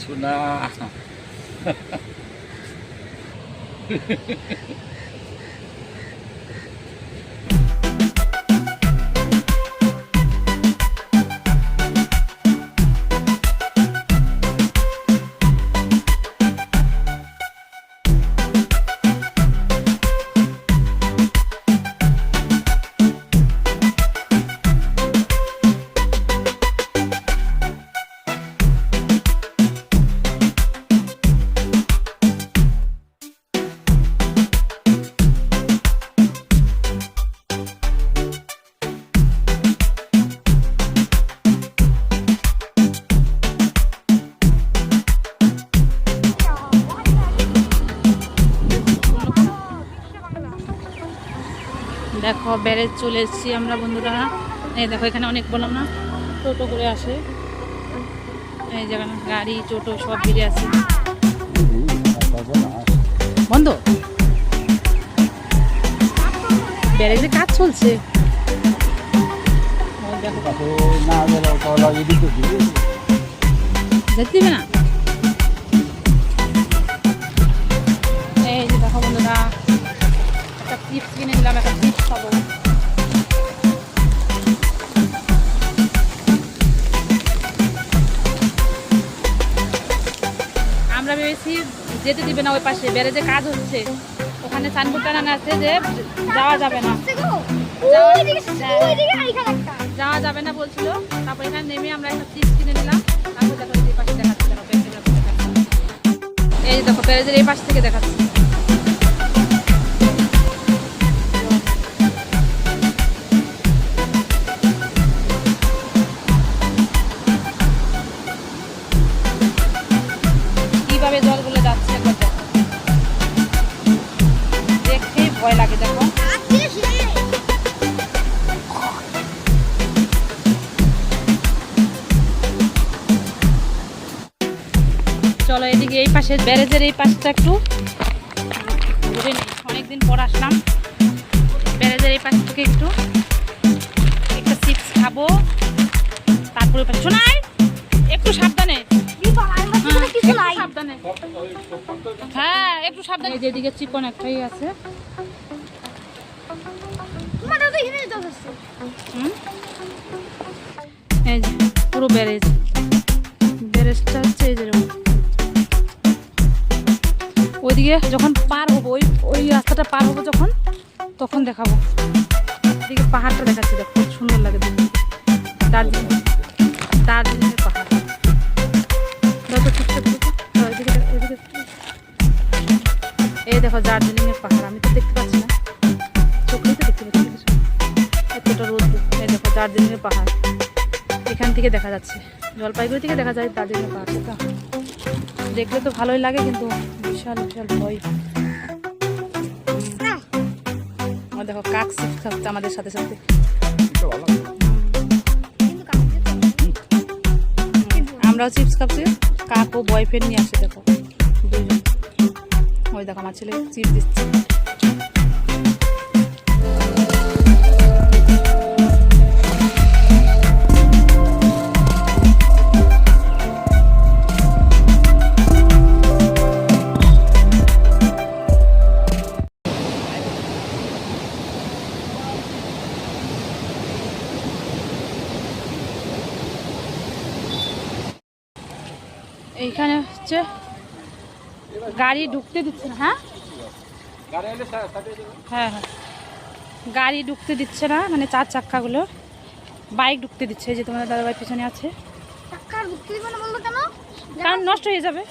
শোনা দেখো, ব্যারেজ চলে এসেছি আমরা বন্ধুরা। এই দেখো, এখানে অনেক বললাম না, টোটো করে আসে। এই যেখানে গাড়ি, টোটো সব ভিড়ে আছে বন্ধ, ব্যারেজে কাজ চলছে। না? এই যে দেখো বন্ধুরা, একটা টিপস কিনে নিলাম, একটা খাব আমরা ভেবেছি যেতে দিবে না ওই পাশে। ব্যারেজে কাজ হচ্ছে ওখানে সাইনবোর্ড টানানো আছে যে যাওয়া যাবে না। যাওয়া যাবে না বলছিল। তারপর এখানে নেমে আমরা একটা চিপস কিনে নিলাম। তারপর দেখো এই পাশে দেখাচ্ছি এই যে দেখো ব্যারেজের এই পাশ থেকে দেখাচ্ছি। এদিকে পাশে ব্যারেজের এই পাশটা একটু। ঘুরে নিই অনেকদিন পর আসলাম। ব্যারেজের এই পাশ থেকে একটু একটা চিপস খাব। তারপরে পাশে শোনাই একটু সাবধানে। হ্যাঁ, একটু সাবধানে। হ্যাঁ একটু সাবধানে। যেদিকে চিকন একটাই আছে। এই যে পুরো ব্যারেজ। ব্যারেজটা হচ্ছে এই যেরকম ওইদিকে যখন পার হব, ওই ওই রাস্তাটা পার হব যখন, তখন দেখাবো। এদিকে পাহাড়টা দেখাচ্ছি, দেখো, খুব সুন্দর লাগে দার্জিলিং দার্জিলিংয়ের পাহাড়। এই দেখো দার্জিলিংয়ের পাহাড়। আমি তো দেখতে পাচ্ছি না। চোখেই তো দেখতে পাচ্ছি কিছু। এতটা রোদ এই দেখো দার্জিলিংয়ের পাহাড়। এখান থেকে দেখা যাচ্ছে। জলপাইগুড়ি থেকে দেখা যায় দার্জিলিংয়ের পাহাড়টা দেখলে তো ভালোই লাগে, কিন্তু বিশাল বিশাল ভয়। দেখো কাক চিপস খাচ্ছে আমাদের সাথে সাথে। আমরাও চিপস খাচ্ছি কাক ও বয়ফ্রেন্ড নিয়ে আসে দেখো। দুজন ওই দেখো আমার ছেলে চিপস দিচ্ছে। এইখানে হচ্ছে গাড়ি ঢুকতে দিচ্ছে না হ্যাঁ? হ্যাঁ হ্যাঁ। গাড়ি ঢুকতে দিচ্ছে না মানে চার চাক্কাগুলো। বাইক ঢুকতে দিচ্ছে যে তোমাদের দাদাভাই পিছনে আছে। কারণ নষ্ট হয়ে যাবে।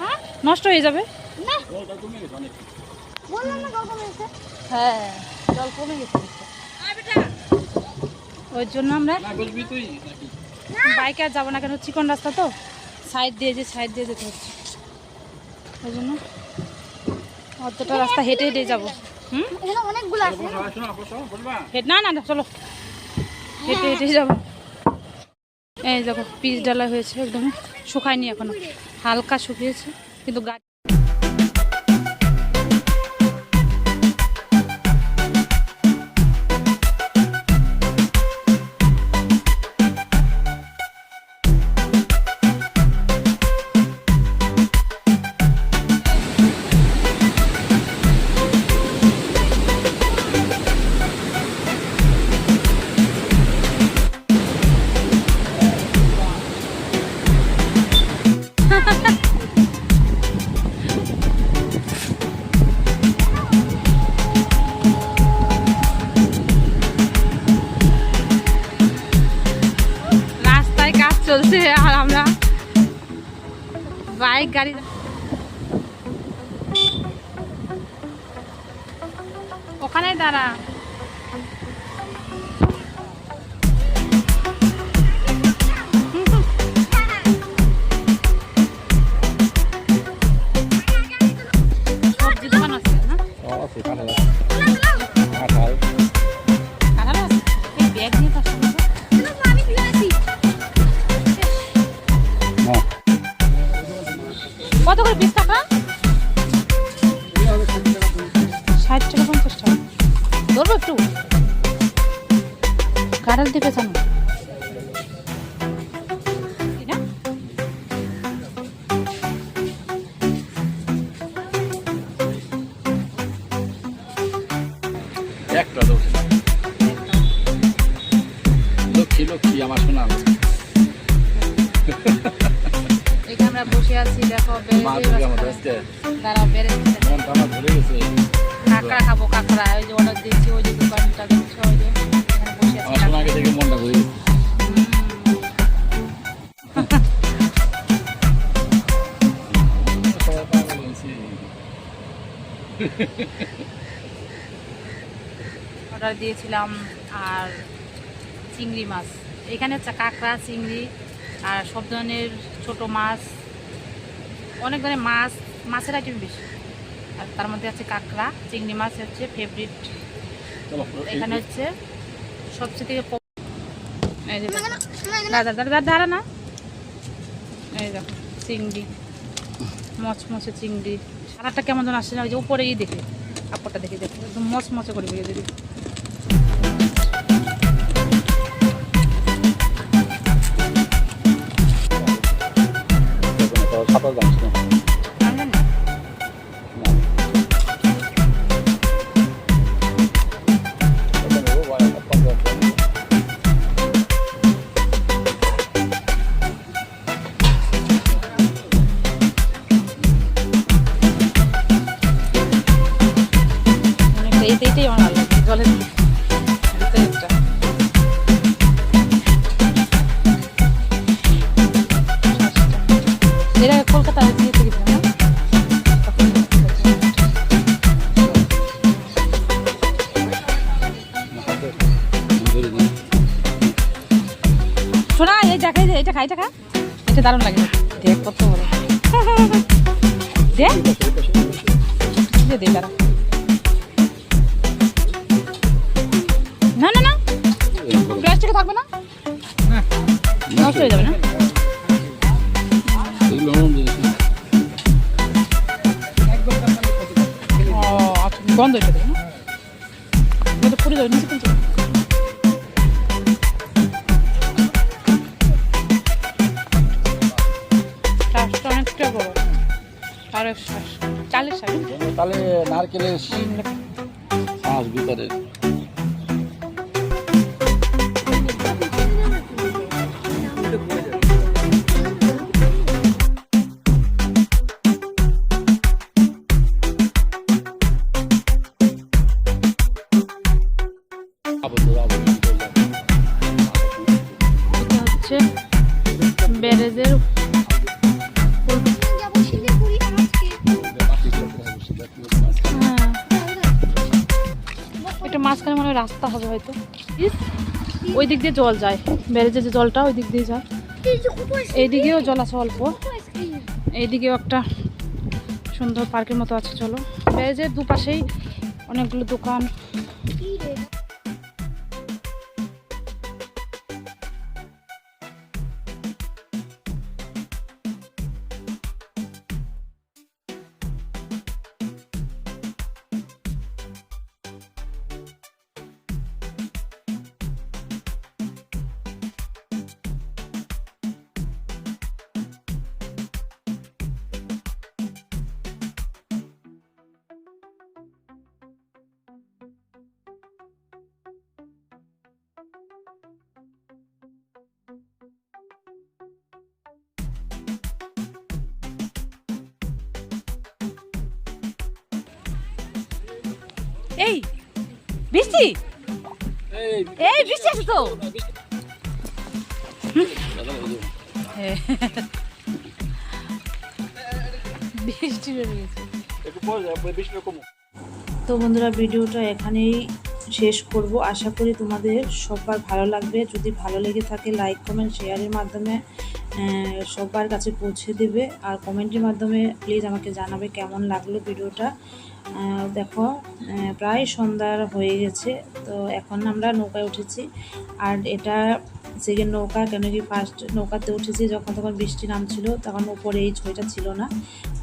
হ্যাঁ? নষ্ট হয়ে যাবে। হ্যাঁ জল কমে গেছে। ওই জন্য আমরা বাইকে আর যাব না কেন? চিকন রাস্তা তো। সাইড দিয়ে যে সাইড দিয়ে যেতে হচ্ছে। ওই জন্য অতটা রাস্তা হেঁটে হেঁটে যাব। হুম? এখানে অনেকগুলো আছে। হেঁটে না না না, চলো। হেঁটে হেঁটে যাব। এই দেখো পিচ ডালা হয়েছে একদম শুকায়নি এখনও। হালকা শুকিয়েছে কিন্তু গাড়ি বাইক গাড়ি। ওখানে দাঁড়া। কাঁঠাল দিবে জানো? একটা দোষ লক্ষ্মী লক্ষ্মী আমার শোনা এখানে আমরা বসে আছি দেখো বেড়ে মনটা আমার গেছে। কাঁকড়া খাব কাঁকড়া। ওই যে অর্ডার দিয়েছি ওই যে দোকানটা দেখছ ওই যে। শোনাকে দেখে মনটা হয়েছে। অর্ডার দিয়েছিলাম আর চিংড়ি মাছ। এখানে হচ্ছে কাঁকড়া চিংড়ি আর সব ধরনের ছোট মাছ। অনেক ধরনের মাছ মাছের আইটেম বেশি। আর তার মধ্যে আছে কাঁকড়া চিংড়ি মাছ হচ্ছে ফেভারিট এখানে হচ্ছে সবচেয়ে থেকে এই যে দেখো। দাদা দাদা দাঁড়া না। এই দেখো চিংড়ি মচমচে চিংড়ি। সারাটা কেমন যেন আসছে না ওই যে উপরেই দেখে কাপড়টা দেখে দেখো একদম মচমচে করে বেরিয়ে দিবি। দেখাই এটা খাই এটা এটা দারুণ লাগে। দে না না না। না। নষ্ট হয়ে যাবে না। বন্ধ হয়ে যাবে নারকেলের শ্বাস ভিতরে। মাঝখানে মনে হয় রাস্তা হবে হয়তো। ওই দিক দিয়ে জল যায়। ব্যারেজে যে জলটা, ওই দিক দিয়ে যায়। এইদিকেও জল আছে অল্প। এইদিকেও একটা সুন্দর পার্কের মতো আছে, চলো। ব্যারেজের দুপাশেই অনেকগুলো দোকান। এই, বৃষ্টি? এই, বৃষ্টি আছে তো। তো বন্ধুরা, ভিডিওটা এখানেই শেষ করব। আশা করি তোমাদের সবার ভালো লাগবে। যদি ভালো লেগে থাকে লাইক কমেন্ট শেয়ারের মাধ্যমে সবার কাছে পৌঁছে দেবে। আর কমেন্টের মাধ্যমে প্লিজ আমাকে জানাবে কেমন লাগল ভিডিওটা। দেখো প্রায় সন্ধ্যার হয়ে গেছে, তো এখন আমরা নৌকায় উঠেছি। আর এটা সেকেন্ড নৌকা, কেন কি ফার্স্ট নৌকাতে উঠেছি, যখন তখন বৃষ্টি নামছিল, তখন উপরে এই ছইটা ছিল না।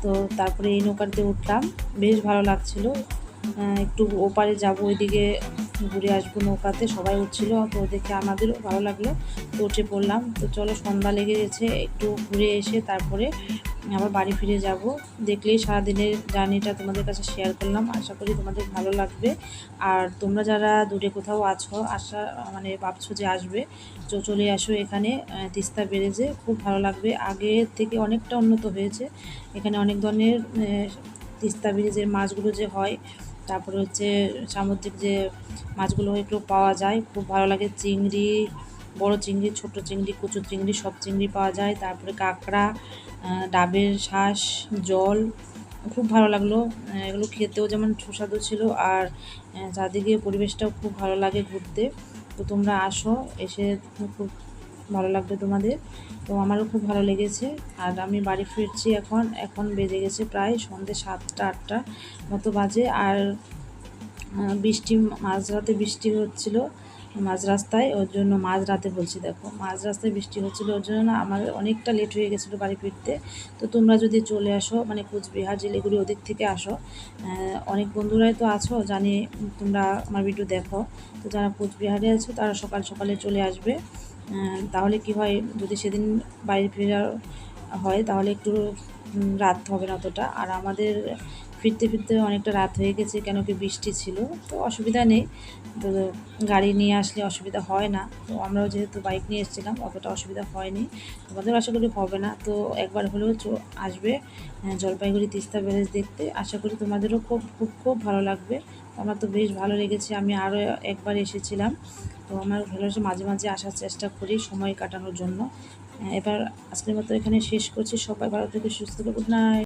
তো তারপরে এই নৌকাতে উঠলাম। বেশ ভালো লাগছিল। একটু ওপারে যাব, ওইদিকে ঘুরে আসব নৌকাতে। সবাই উঠছিল, তো দেখে আমাদেরও ভালো লাগল। তো উঠে পড়লাম। তো চলো, সন্ধ্যা লেগে গেছে, একটু ঘুরে এসে তারপরে আবার বাড়ি ফিরে যাব। দেখলেই সারাদিনের জার্নিটা তোমাদের কাছে শেয়ার করলাম। আশা করি তোমাদের ভালো লাগবে। আর তোমরা যারা দূরে কোথাও আছো, আশা মানে ভাবছ যে আসবে, তো চলে আসো এখানে। তিস্তা ব্যারেজে খুব ভালো লাগবে। আগে থেকে অনেকটা উন্নত হয়েছে। এখানে অনেক ধরনের তিস্তা ব্যারেজের মাছগুলো যে হয় তারপরে হচ্ছে সামুদ্রিক যে মাছগুলো এগুলো পাওয়া যায়, খুব ভালো লাগে। চিংড়ি, বড় চিংড়ি, ছোট চিংড়ি, কুচু চিংড়ি, সব চিংড়ি পাওয়া যায়। তারপরে কাঁকড়া ডাবের শ্বাস জল, খুব ভালো লাগল। এগুলো খেতেও যেমন সুস্বাদু ছিল আর চারদিকে পরিবেশটাও খুব ভালো লাগে ঘুরতে। তো তোমরা আসো, এসে খুব ভালো লাগবে তোমাদের। তো আমারও খুব ভালো লেগেছে। আর আমি বাড়ি ফিরছি এখন এখন বেজে গেছে প্রায় সন্ধ্যে সাতটা, আটটা মতো বাজে। আর বৃষ্টি, মাঝরাতে বৃষ্টি হচ্ছিল মাঝ রাস্তায়, ওর জন্য মাঝ রাতে বলছি দেখো। মাঝ রাস্তায় বৃষ্টি হচ্ছিল, ওর জন্য না আমার অনেকটা লেট হয়ে গেছিল বাড়ি ফিরতে। তো তোমরা যদি চলে আসো মানে কুচবিহার, জেলেগুড়ি ওদিক থেকে আসো অনেক বন্ধুরাই তো আছো জানি তোমরা আমার ভিডিও দেখো। তো যারা কুচবিহারে আছো, তারা সকাল সকালে চলে আসবে। তাহলে কি হয়, যদি সেদিন বাড়ি ফেরা হয়, তাহলে একটু রাত হবে না অতটা। আর আমাদের ফিরতে ফিরতে অনেকটা রাত হয়ে গেছে, কেন কি বৃষ্টি ছিল, তো অসুবিধা নেই। তো গাড়ি নিয়ে আসলে অসুবিধা হয় না। তো আমরাও যেহেতু বাইক নিয়ে এসেছিলাম, অতটা অসুবিধা হয়নি। তোমাদের আশা করি হবে না। তো একবার হলেও আসবে জলপাইগুড়ি তিস্তা ব্যারেজ দেখতে। আশা করি তোমাদেরও খুব খুব খুব ভালো লাগবে। আমার তো বেশ ভালো লেগেছে, আমি আরও একবার এসেছিলাম। তো আমার ভালোবাসে মাঝে মাঝে আসার চেষ্টা করি সময় কাটানোর জন্য। এবার আজকের মতো এখানে শেষ করছি। সবাই ভালো থেকে সুস্থ গুড নাইট